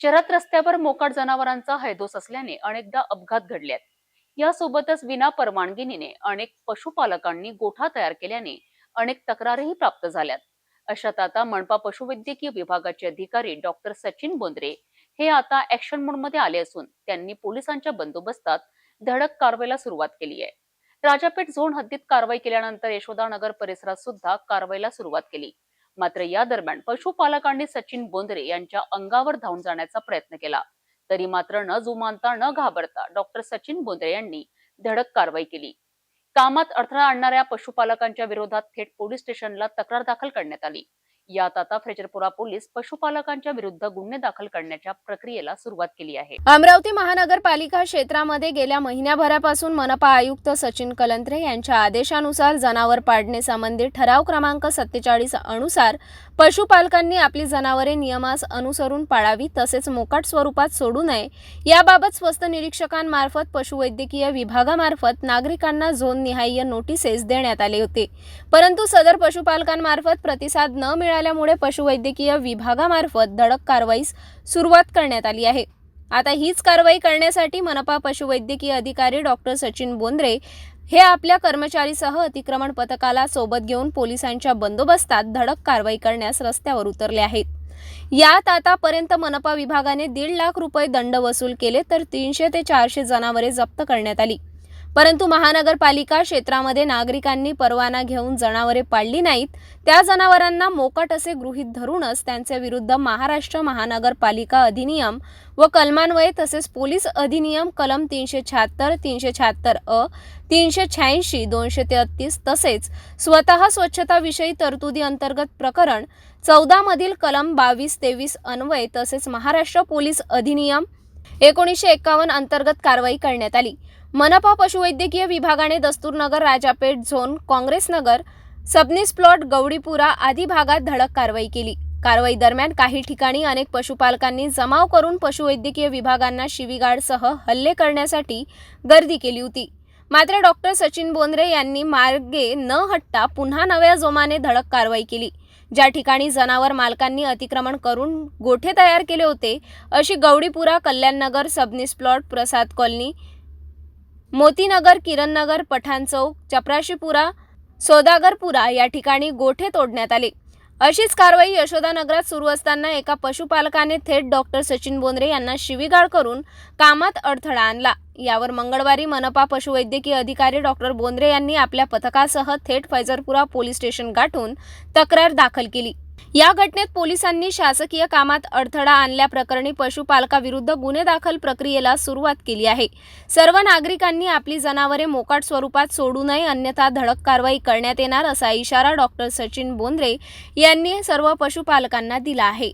शहरात रस्त्यावर मोकाट जनावरांचा हैदोस असल्याने अनेकदा अपघात घडल्यात यासोबतच विना परवानगीने अनेक पशुपालकांनी गोठा तयार केल्याने अनेक तक्रारही प्राप्त झाल्यात. अशात आता मनपा पशुवैद्यकीय विभागाचे अधिकारी डॉक्टर सचिन बोंद्रे हे आता ऍक्शन मोडमध्ये आले असून त्यांनी पोलिसांच्या बंदोबस्तात धडक कारवाईला सुरुवात केली आहे. राजापेठ झोन हद्दीत कारवाई केल्यानंतर यशोदानगर परिसरात सुद्धा कारवाईला सुरुवात केली. मात्र या दरम्यान पशुपालकांनी सचिन बोंद्रे यांच्या अंगावर धावून जाण्याचा प्रयत्न केला. तरी मात्र न जुमानता न घाबरता डॉक्टर सचिन बोंद्रे यांनी धडक कारवाई केली. कामात अडथळा आणणाऱ्या पशुपालकांच्या विरोधात थेट पोलीस स्टेशनला तक्रार दाखल करण्यात आली. यात आता फ्रेचरपुरा पोलीस पशुपालकांच्या विरुद्ध गुन्हे दाखल करण्याच्या प्रक्रियेला सुरुवात केली आहे. अमरावती महानगरपालिका क्षेत्रामध्ये गेल्या महिन्याभरापासून मनपा आयुक्त सचिन कलंत्रे यांच्या आदेशानुसार जनावर पाडणे संबंधी ठराव क्रमांक सत्तेचाळीस अनुसार पशुपालकांनी आपली जनावरे नियमास अनुसरून पाळावी तसेच मोकाट स्वरूपात सोडू नये. याबाबत स्वस्त निरीक्षकांमार्फत पशुवैद्यकीय विभागामार्फत नागरिकांना झोन निहाय्य नोटिसेस देण्यात आले होते. परंतु सदर पशुपालकांमार्फत प्रतिसाद न मिळाल्यामुळे पशुवैद्यकीय विभागामार्फत धडक कारवाईस सुरुवात करण्यात आली आहे. आता हीच कारवाई करण्यासाठी मनपा पशुवैद्यकीय अधिकारी डॉक्टर सचिन बोंद्रे हे आपल्या कर्मचारीसह अतिक्रमण पथकाला सोबत घेऊन पोलिसांच्या बंदोबस्तात धडक कारवाई करण्यास रस्त्यावर उतरले आहेत. यात आतापर्यंत मनपा विभागाने दीड लाख रुपये दंड वसूल केले तर तीनशे ते चारशे जनावरे जप्त करण्यात आली. परंतु महानगरपालिका क्षेत्रामध्ये नागरिकांनी परवाना घेऊन जनावरे पाळली नाहीत. त्या जनावरांना मोकट असे गृहीत धरूनच त्यांच्या विरुद्ध महाराष्ट्र महानगरपालिका अधिनियम व कलमान्वये तसेच पोलीस अधिनियम कलम तीनशे शहात्तर तीनशे शहात्तर अ तीनशे शहाऐंशी दोनशे तेहतीस तसेच स्वतः स्वच्छताविषयी तरतुदी अंतर्गत प्रकरण चौदा मधील कलम बावीस तेवीस अन्वय तसेच महाराष्ट्र पोलीस अधिनियम एकोणीसशे एकावन्न अंतर्गत कारवाई करण्यात आली. मनपा पशुवैद्यकीय विभागाने दस्तूरनगर राजापेठ झोन काँग्रेसनगर सबनीस प्लॉट गौडीपुरा आदी भागात धडक कारवाई केली. कारवाई दरम्यान काही ठिकाणी अनेक पशुपालकांनी जमाव करून पशुवैद्यकीय विभागांना शिवीगाडसह हल्ले करण्यासाठी गर्दी केली होती. मात्र डॉक्टर सचिन बोंद्रे यांनी मार्गे न हटता पुन्हा नव्या जोमाने धडक कारवाई केली. ज्या ठिकाणी जनावर मालकांनी अतिक्रमण करून गोठे तयार केले होते अशी गौडीपुरा कल्याणनगर सबनीस प्लॉट प्रसाद कॉलनी मोतीनगर किरणनगर पठाण चौक चपराशीपुरा सोदागरपुरा या ठिकाणी गोठे तोडण्यात आले. अशीच कारवाई यशोदानगरात सुरू असताना एका पशुपालकाने थेट डॉक्टर सचिन बोंद्रे यांना शिवीगाळ करून कामात अडथळा आणला. यावर मंगळवारी मनपा पशुवैद्यकीय अधिकारी डॉक्टर बोंद्रे यांनी आपल्या पथकासह थेट फैजरपुरा पोलीस स्टेशन गाठून तक्रार दाखल केली. या घटनेत पोलिसांनी शासकीय कामात अडथळा आणल्याप्रकरणी पशुपालकाविरुद्ध गुन्हे दाखल प्रक्रियेला सुरुवात केली आहे. सर्व नागरिकांनी आपली जनावरे मोकाट स्वरूपात सोडू नये अन्यथा धडक कारवाई करण्यात येणार असा इशारा डॉक्टर सचिन बोंद्रे यांनी सर्व पशुपालकांना दिला आहे.